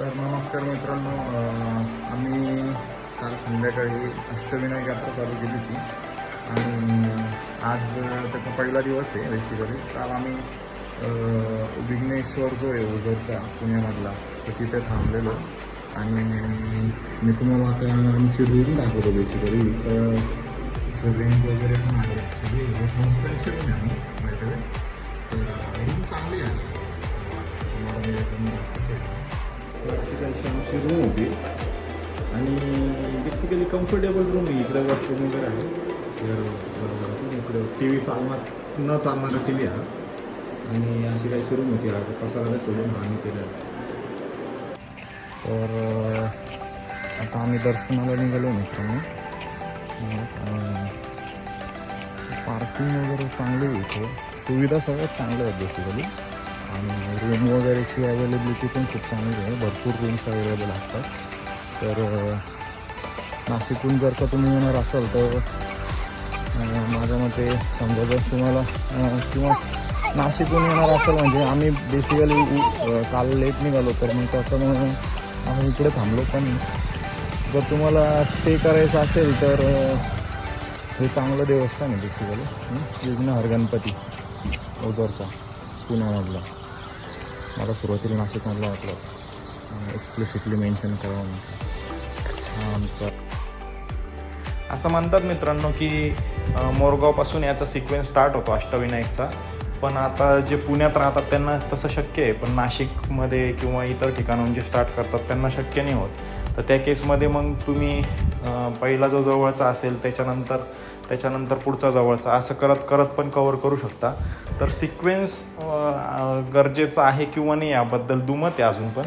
तर नमस्कार मित्रांनो. आम्ही काल संध्याकाळी अष्टविनायक यात्रा चालू केली होती. आणि आज त्याचा पहिला दिवस आहे बेसिकली काल आम्ही विघ्नेश्वर जो आहे ओझरचा पुण्यामधला तर तिथे थांबलेलो. आणि मी तुम्हाला आता आमची रूम दाखवतो बेसिकली इथं रेंट वगैरे पण आहे ॲक्च्युली हे संस्थांची रूम आहे माहिती तर रूम चांगली आहे. तुम्हाला मी दाखवतो. काही अशी रूम होती. आणि बेसिकली कम्फर्टेबल रूम आहे. इकडे वॉशरूम वगैरे आहे. तर इकडे टी व्ही चालणार न चालणारा टी व्ही हा. आणि अशी काही रूम होती. हा पसाराला सोडून हा आम्ही केलं तर आता आम्ही दर्शनाला निघालो मित्रांनो. पार्किंग वगैरे चांगली आहे सुविधा सगळ्यात चांगल्या आहेत बेसिकली आणि रूम वगैरेची अवेलेबिलिटी पण खूप चांगली आहे. भरपूर रूम्स अवेलेबल असतात. तर नाशिकहून जर का तुम्ही येणार असाल तर माझ्या मते समजा जर तुम्हाला किंवा नाशिकहून येणार असाल म्हणजे आम्ही बेसिकली काल लेट निघालो तर मग त्याच्यामुळे आम्ही इकडे थांबलो पण जर तुम्हाला स्टे करायचं असेल तर हे चांगलं देवस्थान आहे बेसिकली विघ्न गणपती ओझरचा पुण्यामधला. मला सुरुवातीला नाशिकमधला वाटलं. एक्सप्लिसिटली मेन्शन करावं म्हणून हा आमचा. असं म्हणतात मित्रांनो की मोरगावपासून याचा सिक्वेन्स स्टार्ट होतो अष्टविनायकचा. पण आता जे पुण्यात राहतात त्यांना तसं शक्य आहे. पण नाशिकमध्ये किंवा इतर ठिकाणाहून जे स्टार्ट करतात त्यांना शक्य नाही होत. तर त्या केसमध्ये मग तुम्ही पहिला जो जवळचा असेल त्याच्यानंतर त्याच्यानंतर पुढचा जवळचा. असं करत करत पण कवर करू शकता. तर सिक्वेन्स गरजेचं आहे किंवा नाही याबद्दल दुमत आहे अजून पण.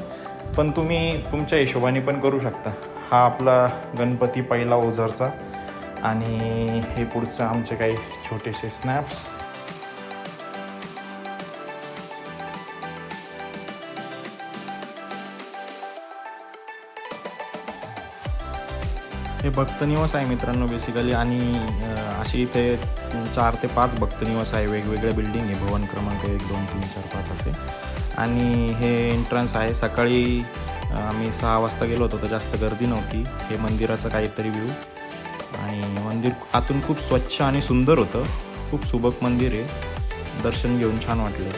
पण तुम्ही तुमच्या हिशोबाने पण करू शकता. हा आपला गणपती पहिला ओझरचा. आणि हे पुढचं आमचे काही छोटेसे स्नॅप्स हे भक्तनिवास आहे मित्रांनो बेसिकली आणि अशी असे इथे चार ते पाच भक्तनिवास आहे. वेगवेगळे बिल्डिंग आहे. भवन क्रमांक एक दोन तीन चार पाच असे. आणि हे एंट्रन्स आहे. सकाळी आम्ही सहा वाजता गेलो होतो तर जास्त गर्दी नव्हती. हे मंदिराचं काहीतरी व्ह्यू आणि मंदिर आतून खूप स्वच्छ आणि सुंदर होतं. खूप सुबक मंदिर आहे. दर्शन घेऊन छान वाटले.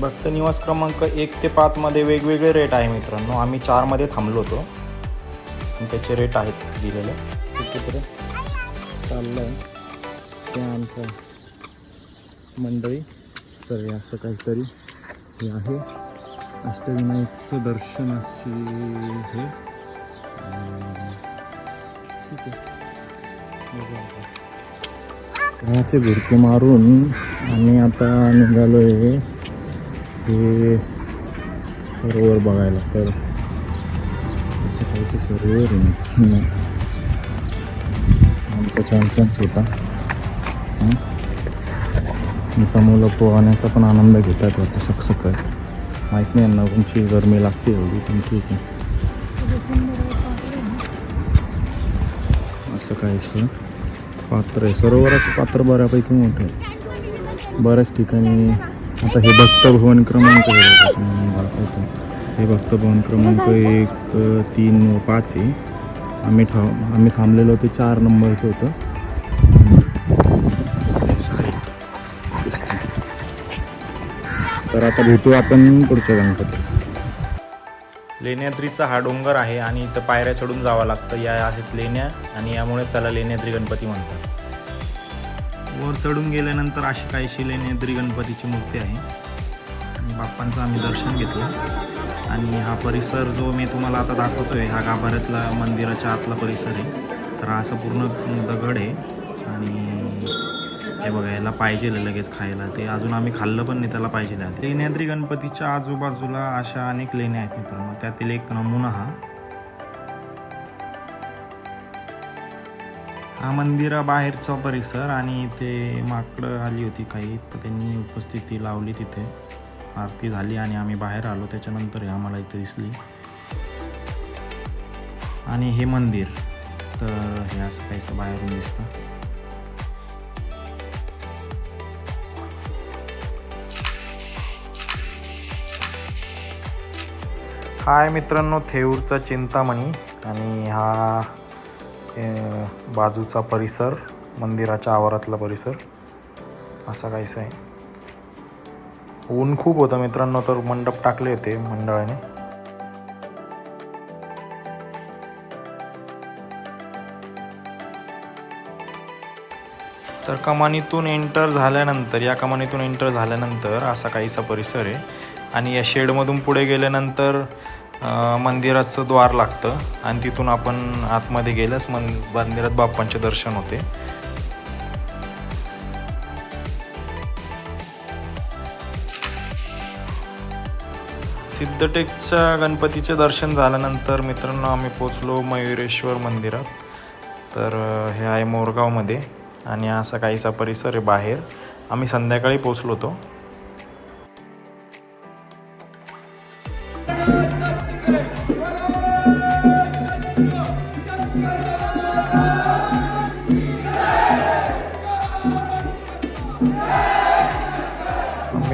भक्त निवास क्रमांक एक ते पाचमध्ये वेगवेगळे रेट आहे मित्रांनो. आम्ही चारमध्ये थांबलो होतो. त्याचे रेट आहेत दिलेले. चित्र चाललं आहे ते आमचं मंडळी. तर असं काहीतरी हे आहे. अष्टविनायकचं दर्शन असे हे. ठीक आहे. बघू मारून आम्ही आता निघालो आहे हे सरोवर बघायला. तर असं काहीसं सरोवर आहे आमचा चॅम्पियन्स होता आमचा मुलं पोहण्याचा पण आनंद घेतात होता सकसक माहीत नाही यांना तुमची गरमी लागते एवढी पण ठीक आहे असं काहीसं पात्र आहे सरोवराचं पात्र बऱ्यापैकी मोठं आहे बऱ्याच ठिकाणी आता हे भक्त भवन क्रमांक हे बघा, तुम्ही क्रमांक एक तीन पाच आहे. आम्ही ठा आम्ही थांबलेलो होतो चार नंबरचं होतं. तर आता भेटू आपण पुढच्या गणपती लेण्याद्रीचा हा डोंगर आहे आणि इथं पायऱ्या चढून जावं लागतं. या आहेत लेण्या आणि यामुळे त्याला लेण्याद्री गणपती म्हणतात. वर चढून गेल्यानंतर अशी काहीशी लेण्याद्री गणपतीची मूर्ती आहे. आणि बाप्पांचं आम्ही दर्शन घेतलं. आणि हा परिसर जो मी तुम्हाला आता दाखवतोय हा गाभाऱ्यातला मंदिराच्या आतला परिसर आहे. तर हा असं पूर्ण दगड आहे आणि हे बघा याला पाहिजे लगेच खायला. ते अजून आम्ही खाल्लं पण नाही त्याला पाहिजे लेण्याद्री गणपतीच्या आजूबाजूला अशा अनेक लेण्या आहेत मित्रांनो. त्यातील एक नमुना हा. हा मंदिराबाहेरचा परिसर आणि इथे माकडं आली होती काही तर त्यांनी उपस्थिती लावली तिथे. आरती झाली आणि आम्ही बाहेर आलो त्याच्यानंतर आम्हाला इथे दिसली. आणि हे मंदिर तर हे असं काहीसं बाहेरून दिसतं. हाय मित्रांनो थेऊरचा चिंतामणी आणि हा बाजूचा परिसर मंदिराच्या आवारातला परिसर असा काहीसा आहे. ऊन खूप होतं मित्रांनो तर मंडप टाकले होते मंडळाने. तर कमानीतून एंटर झाल्यानंतर या कमानीतून एंटर झाल्यानंतर असा काहीसा परिसर आहे. आणि या शेडमधून पुढे गेल्यानंतर मंदिराचं द्वार लागतं. आणि तिथून आपण आतमध्ये गेल्यास मन मंदिरात बाप्पांचे दर्शन होते. सिद्धटेकच्या गणपतीचे दर्शन झाल्यानंतर मित्रांनो आम्ही पोचलो मयुरेश्वर मंदिरात. तर हे आहे मोरगावमध्ये आणि असा काहीसा परिसर आहे बाहेर. आम्ही संध्याकाळी पोचलो होतो.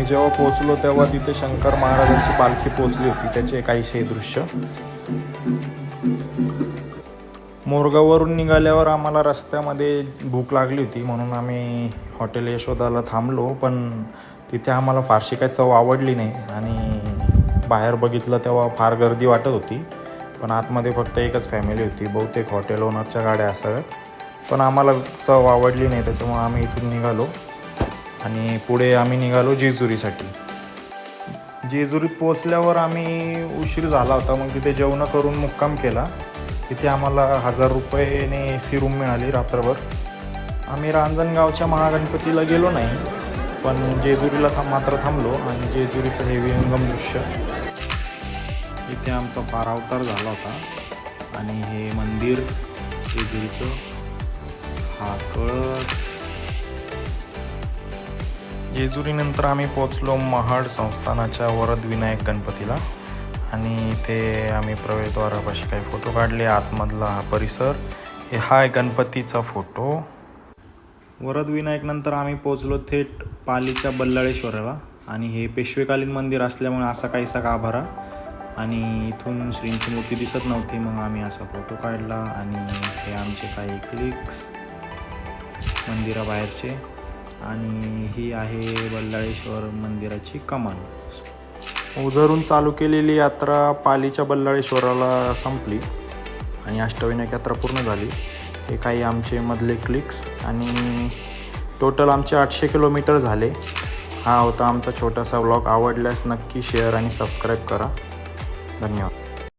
जेव्हा पोचलो तेव्हा तिथे शंकर महाराजांची पालखी पोचली होती. त्याचे काहीसे दृश्य. मोरगाववरून निघाल्यावर आम्हाला रस्त्यामध्ये भूक लागली होती. म्हणून आम्ही हॉटेल यशोदाला थांबलो पण तिथे आम्हाला फारशी काही चव आवडली नाही. आणि बाहेर बघितलं तेव्हा फार गर्दी वाटत होती. पण आतमध्ये फक्त एकच फॅमिली होती. बहुतेक हॉटेल ओनरच्या गाड्या असाव्यात. पण आम्हाला चव आवडली नाही. त्याच्यामुळे आम्ही इथून निघालो. आणि पुढे आम्ही निघालो जेजुरीसाठी. जेजुरीत पोचल्यावर आम्ही उशीर झाला होता मग तिथे जेवण करून मुक्काम केला. तिथे आम्हाला हजार रुपयेने ए सी रूम मिळाली रात्रभर. आम्ही रांजणगावच्या महागणपतीला गेलो नाही पण जेजुरीला थांब मात्र थांबलो आणि जेजुरीचं हे विहंगम दृश्य. इथे आमचा फार अवतार झाला होता आणि हे मंदिर जेजुरीचं हा कळस जेजुरीनंतर आम्ही पोचलो महाड संस्थानाच्या वरद विनायक गणपतीला. आणि इथे आम्ही प्रवेशद्वारापाशी काही फोटो काढले. आतमधला हा परिसर. हे हा आहे गणपतीचा फोटो. वरद विनायकनंतर आम्ही पोचलो थेट पालीच्या बल्लाळेश्वराला. आणि हे पेशवेकालीन मंदिर असल्यामुळे असा काहीसा गाभारा आणि इथून श्रींची मूर्ती दिसत नव्हती मग आम्ही असा फोटो काढला. आणि हे आमचे काही क्लिक्स मंदिराबाहेरचे. आणि ही आहे बल्लाळेश्वर मंदिराची कमान. उधरून चालू केलेली यात्रा पालीच्या बल्लाळेश्वराला संपली आणि अष्टविनायक यात्रा पूर्ण झाली. हे काही आमचे मधले क्लिक्स आणि टोटल आमचे आठशे किलोमीटर झाले. हा होता आमचा छोटासा व्लॉग आवडल्यास नक्की शेअर आणि सबस्क्राईब करा. धन्यवाद.